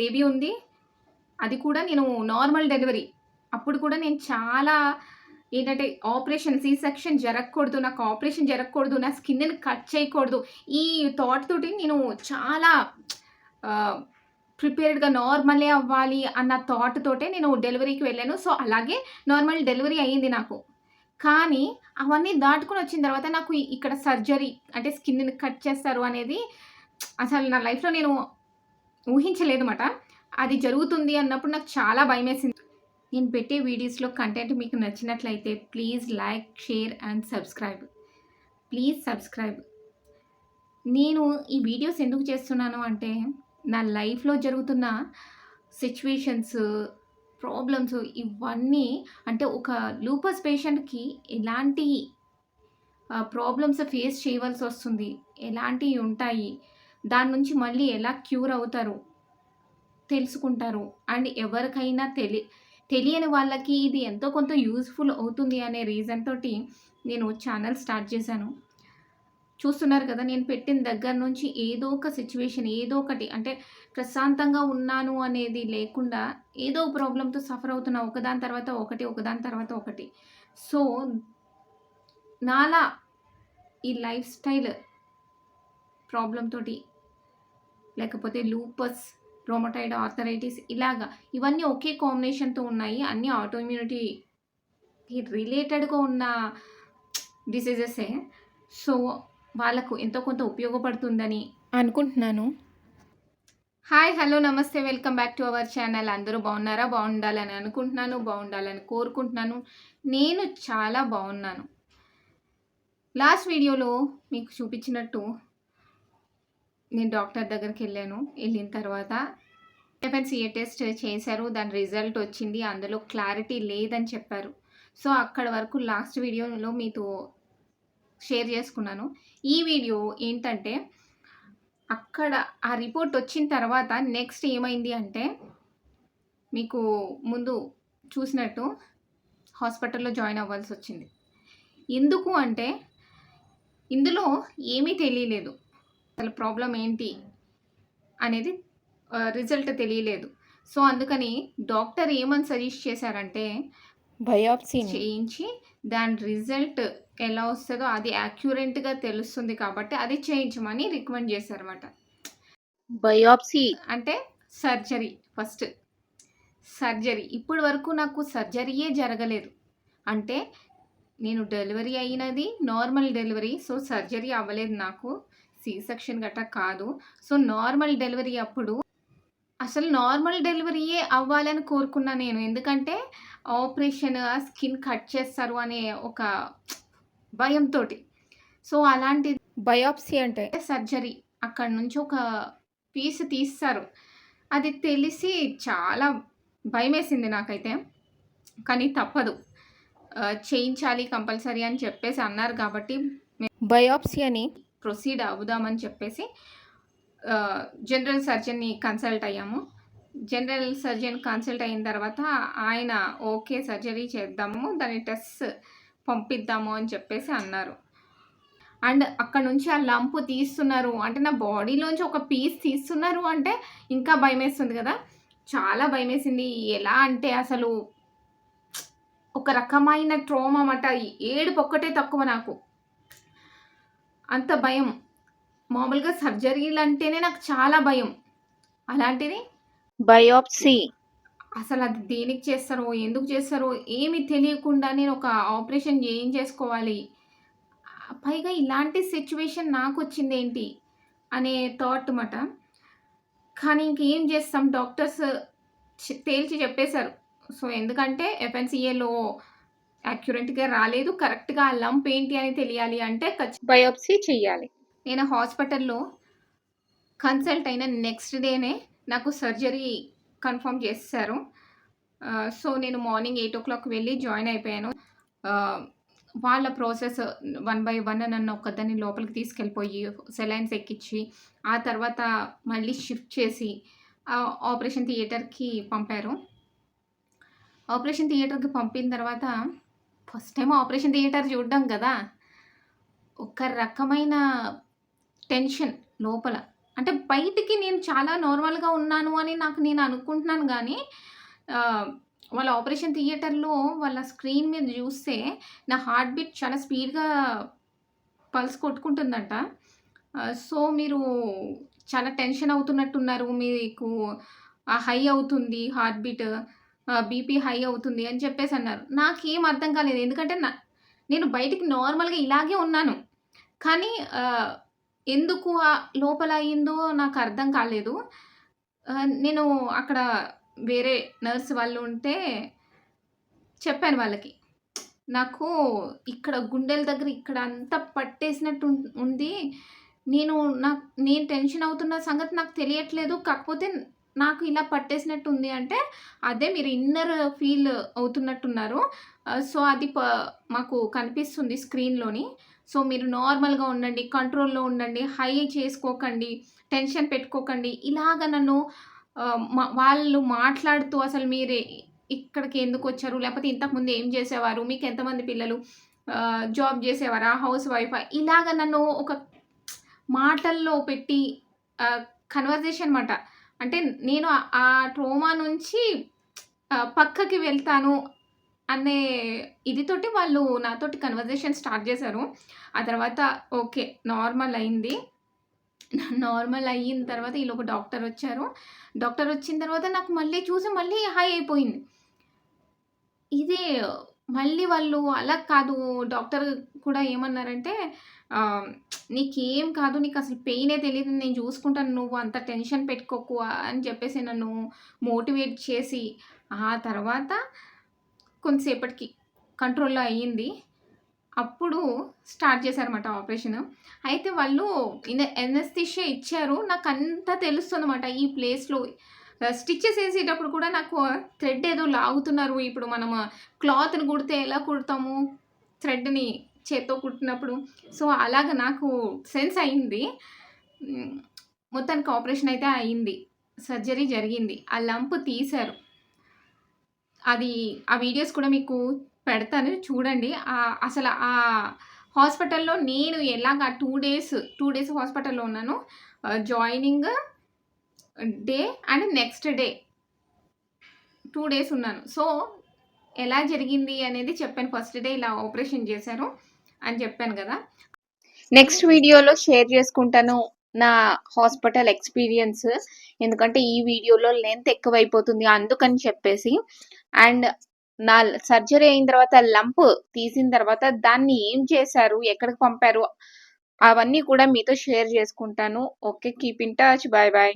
Baby ఉంది. అది కూడా నేను నార్మల్ డెలివరీ. అప్పుడు కూడా నేను చాలా ఏంటంటే ఆపరేషన్ సి సెక్షన్ జరగకూడదు నాకు ఆపరేషన్ జరగకూడదు నా స్కిన్ని కట్ చేయకూడదు. ఈ థాట్ తోటి నేను చాలా ప్రిపేర్డ్గా నార్మలే అవ్వాలి అన్న థాట్ తోటే నేను డెలివరీకి వెళ్ళాను. సో అలాగే నార్మల్ డెలివరీ అయ్యింది నాకు. కానీ అవన్నీ దాటుకొని వచ్చిన తర్వాత నాకు ఇక్కడ సర్జరీ అంటే స్కిన్ని కట్ చేస్తారు అనేది అసలు నా లైఫ్లో నేను ఊహించలేదు అనమాట అది జరుగుతుంది అన్నప్పుడు నాకు చాలా భయం వేసింది నేను పెట్టే వీడియోస్లో కంటెంట్ మీకు నచ్చినట్లయితే please like share and subscribe. Please subscribe. నేను ఈ వీడియోస్ ఎందుకు చేస్తున్నాను అంటే నా లైఫ్లో జరుగుతున్న సిచ్యువేషన్స్ ప్రాబ్లమ్స్ ఇవన్నీ అంటే ఒక లూపస్ పేషెంట్కి ఎలాంటి ప్రాబ్లమ్స్ ఫేస్ చేయవలసి వస్తుంది ఎలాంటివి ఉంటాయి దాని నుంచి మళ్ళీ ఎలా క్యూర్ అవుతారు? తెలుసుకుంటారు. అండ్ ఎవరికైనా తెలి తెలియని వాళ్ళకి ఇది ఎంతో కొంత యూస్ఫుల్ అవుతుంది అనే రీజన్ తోటి నేను ఛానల్ స్టార్ట్ చేశాను. చూస్తున్నారు కదా నేను పెట్టిన దగ్గర నుంచి ఏదో ఒక సిచ్యువేషన్ ఏదో ఒకటి అంటే ప్రశాంతంగా ఉన్నాను అనేది లేకుండా ఏదో ప్రాబ్లంతో సఫర్ అవుతున్నా ఒకదాని తర్వాత ఒకటి ఒకదాని తర్వాత ఒకటి. సో నాలా ఈ లైఫ్ స్టైల్ ప్రాబ్లంతో తోటి లేకపోతే లూపస్ రోమటైడ్ ఆర్థరైటిస్ ఇలాగా ఇవన్నీ ఒకే కాంబినేషన్తో ఉన్నాయి. అన్ని ఆటోఇమ్యూనిటీకి రిలేటెడ్గా ఉన్న డిసీజెసే సో వాళ్ళకు ఎంతో కొంత ఉపయోగపడుతుందని అనుకుంటున్నాను. హాయ్ హలో నమస్తే. Welcome back to our channel అందరూ బాగున్నారా? బాగుండాలని అనుకుంటున్నాను బాగుండాలని కోరుకుంటున్నాను. నేను చాలా బాగున్నాను. లాస్ట్ వీడియోలో మీకు చూపించినట్టు నేను డాక్టర్ దగ్గరికి వెళ్ళాను. వెళ్ళిన తర్వాత ఎఫ్ఎన్సీఏ టెస్ట్ చేశారు. దాని రిజల్ట్ వచ్చింది. అందులో క్లారిటీ లేదని చెప్పారు. సో అక్కడ వరకు లాస్ట్ వీడియోలో మీతో షేర్ చేసుకున్నాను. ఈ వీడియో ఏంటంటే అక్కడ ఆ రిపోర్ట్ వచ్చిన తర్వాత నెక్స్ట్ ఏమైంది అంటే మీకు ముందు చూసినట్టు హాస్పిటల్లో జాయిన్ అవ్వాల్సి వచ్చింది. ఎందుకు అంటే ఇందులో ఏమీ తెలియలేదు. అసలు ప్రాబ్లం ఏంటి అనేది రిజల్ట్ తెలియలేదు. సో అందుకని డాక్టర్ ఏమని సజెస్ట్ చేశారంటే బయాప్సీ చేయించి దాని రిజల్ట్ ఎలా వస్తుందో అది యాక్యురేట్గా తెలుస్తుంది కాబట్టి అది చేయించమని రికమెండ్ చేశారన్నమాట. బయాప్సీ. అంటే సర్జరీ ఫస్ట్. సర్జరీ. ఇప్పటి వరకు నాకు సర్జరీయే జరగలేదు. అంటే నేను డెలివరీ అయినది నార్మల్ డెలివరీ సో సర్జరీ అవ్వలేదు నాకు. సి సెక్షన్ గట్రా కాదు. సో నార్మల్ డెలివరీ అప్పుడు అసలు నార్మల్ డెలివరీయే అవ్వాలని కోరుకున్నా నేను. ఎందుకంటే ఆపరేషన్ స్కిన్ కట్ చేస్తారు అనే ఒక భయంతో సో అలాంటి బయాప్సీ అంటే? సర్జరీ అక్కడ నుంచి ఒక పీస్ తీస్తారు. అది తెలిసి చాలా భయం వేసింది నాకైతే. కానీ తప్పదు. చేయించాలి కంపల్సరీ అని చెప్పేసి అన్నారు కాబట్టి బయాప్సీ అని ప్రొసీడ్ అవుదామని చెప్పేసి జనరల్ సర్జన్ని కన్సల్ట్ అయ్యాము. జనరల్ సర్జన్ కన్సల్ట్ అయిన తర్వాత ఆయన ఓకే సర్జరీ చేద్దాము దాని టెస్ట్ పంపిద్దాము అని చెప్పేసి అన్నారు. అండ్ అక్కడ నుంచి ఆ లంప్ తీస్తున్నారు. అంటే నా బాడీలోంచి ఒక పీస్ తీస్తున్నారు అంటే ఇంకా భయమేస్తుంది కదా. చాలా భయమేసింది. ఎలా అంటే అసలు ఒక రకమైన ట్రోమా అన్నమాట. ఏడుపు ఒక్కటే తక్కువ నాకు. అంత భయం. మామూలుగా సర్జరీలు అంటేనే నాకు చాలా భయం. అలాంటిది? బయాప్సీ. అసలు అది దేనికి చేస్తారో ఎందుకు చేస్తారో ఏమీ తెలియకుండా నేను ఒక ఆపరేషన్ ఏం చేసుకోవాలి పైగా ఇలాంటి సిచ్యువేషన్ నాకు వచ్చింది ఏంటి? అనే థాట్ మాట. కానీ ఇంకేం చేస్తాం? డాక్టర్స్ తేల్చి చెప్పేశారు. సో ఎందుకంటే ఎఫ్ఎన్సిఏలో యాక్యురేట్గా రాలేదు. కరెక్ట్గా ఆ లంప్ ఏంటి అని తెలియాలి అంటే బయాప్సీ చెయ్యాలి. నేను హాస్పిటల్లో కన్సల్ట్ అయిన నెక్స్ట్ డేనే నాకు సర్జరీ కన్ఫర్మ్ చేశారు. ఆ, సో నేను మార్నింగ్ ఎయిట్ ఓ క్లాక్ వెళ్ళి జాయిన్ అయిపోయాను. వాళ్ళ ప్రాసెస్ వన్ బై వన్ నన్ను ఒక్కదాన్ని లోపలికి తీసుకెళ్ళిపోయి సెలైన్స్ ఎక్కించి ఆ తర్వాత మళ్ళీ షిఫ్ట్ చేసి ఆపరేషన్ థియేటర్కి పంపారు. ఆపరేషన్ థియేటర్కి పంపిన తర్వాత ఫస్ట్ టైం ఆపరేషన్ థియేటర్ చూడడం కదా ఒక రకమైన టెన్షన్ లోపల అంటే బయటికి నేను చాలా నార్మల్‌గా ఉన్నాను అని నాకు నేను అనుకుంటున్నాను కానీ వాళ్ళ ఆపరేషన్ థియేటర్‌లో వాళ్ళ స్క్రీన్ మీద చూస్తే నా హార్ట్ బీట్ చాలా స్పీడ్‌గా పల్స్ కొట్టుకుంటుందంట. సో, మీరు చాలా టెన్షన్ అవుతున్నట్టున్నారు. మీకు హై అవుతుంది హార్ట్ బీట్. బీపీ హై అవుతుంది అని చెప్పేసి అన్నారు నాకేం అర్థం కాలేదు. ఎందుకంటే నా నేను బయటికి నార్మల్‌గా ఇలాగే ఉన్నాను. కానీ ఎందుకు లోపల అయిందో నాకు అర్థం కాలేదు. నేను అక్కడ వేరే నర్స్ వాళ్ళు ఉంటే చెప్పాను వాళ్ళకి. నాకు ఇక్కడ గుండెల దగ్గర ఇక్కడ అంతా పట్టేసినట్టు ఉంది. నేను నాకు నేను టెన్షన్ అవుతున్న సంగతి నాకు తెలియట్లేదు. కాకపోతే నాకు ఇలా పట్టేసినట్టు ఉంది అంటే, అదే మీరు ఇన్నర్ ఫీల్ అవుతున్నట్టున్నారు. సో, అది ప మాకు కనిపిస్తుంది స్క్రీన్‌లోని. సో, మీరు నార్మల్‌గా ఉండండి. కంట్రోల్‌లో ఉండండి. హై చేసుకోకండి. టెన్షన్ పెట్టుకోకండి. ఇలాగ నన్ను వాళ్ళు మాట్లాడుతూ అసలు మీరు ఇక్కడికి ఎందుకు వచ్చారు లేకపోతే ఇంతకుముందు ఏం చేసేవారు? మీకు ఎంతమంది పిల్లలు? జాబ్ చేసేవారా? హౌస్ వైఫా? ఇలాగ నన్ను ఒక మాటల్లో పెట్టి కన్వర్జేషన్ మాట. అంటే నేను ఆ ట్రోమా నుంచి పక్కకి వెళ్తాను అనే ఇదితోటి వాళ్ళు నాతోటి కన్వర్జేషన్ స్టార్ట్ చేశారు. ఆ తర్వాత ఓకే. నార్మల్ అయింది. నార్మల్ అయిన తర్వాత వీళ్ళు ఒక డాక్టర్ వచ్చారు. డాక్టర్ వచ్చిన తర్వాత నాకు మళ్ళీ చూసి మళ్ళీ హై అయిపోయింది. ఇదే మళ్ళీ వాళ్ళు అలా కాదు డాక్టర్ కూడా ఏమన్నారంటే "నీకేం కాదు. నీకు అసలు పెయినే తెలియదు నేను చూసుకుంటాను. నువ్వు అంత టెన్షన్ పెట్టుకోకు" అని చెప్పేసి నన్ను మోటివేట్ చేసి, ఆ తర్వాత కొంతసేపటికి కంట్రోల్‌లో అయ్యింది. అప్పుడు స్టార్ట్ చేశారన్నమాట ఆపరేషన్. అయితే వాళ్ళు ఇన ఎనస్థీషియా ఇచ్చారు. నాకంతా తెలుస్తుందన్నమాట. ఈ ప్లేస్‌లో స్టిచ్చెస్ వేసేటప్పుడు కూడా నాకు థ్రెడ్ ఏదో లాగుతున్నారు. ఇప్పుడు మనం క్లాత్‌ని కుడితే ఎలా కుడతాము? థ్రెడ్‌ని చేత్తో కుట్టినప్పుడు. సో, అలాగా నాకు సెన్స్ అయింది. మొత్తానికి ఆపరేషన్ అయితే అయింది. సర్జరీ జరిగింది. ఆ లంప్ తీశారు. అది ఆ వీడియోస్ కూడా మీకు పెడతాను చూడండి. అసలు ఆ హాస్పిటల్‌లో నేను ఎలాగా టూ డేస్, టూ డేస్ హాస్పిటల్‌లో ఉన్నాను. Joining day and next day two days ఉన్నాను. సో, ఎలా జరిగింది అనేది చెప్పాను. ఫస్ట్ డే ఇలా ఆపరేషన్ చేశారు అని చెప్పాను కదా నెక్స్ట్ వీడియోలో షేర్ చేసుకుంటాను నా హాస్పిటల్ ఎక్స్‌పీరియన్స్. ఎందుకంటే ఈ వీడియోలో లెంత్ ఎక్కువైపోతుంది అందుకని చెప్పేసి. అండ్ నా సర్జరీ అయిన తర్వాత లంప్ తీసిన తర్వాత దాన్ని ఏం చేశారు? ఎక్కడికి పంపారు? అవన్నీ కూడా మీతో షేర్ చేసుకుంటాను. Okay. Keep in touch. Bye bye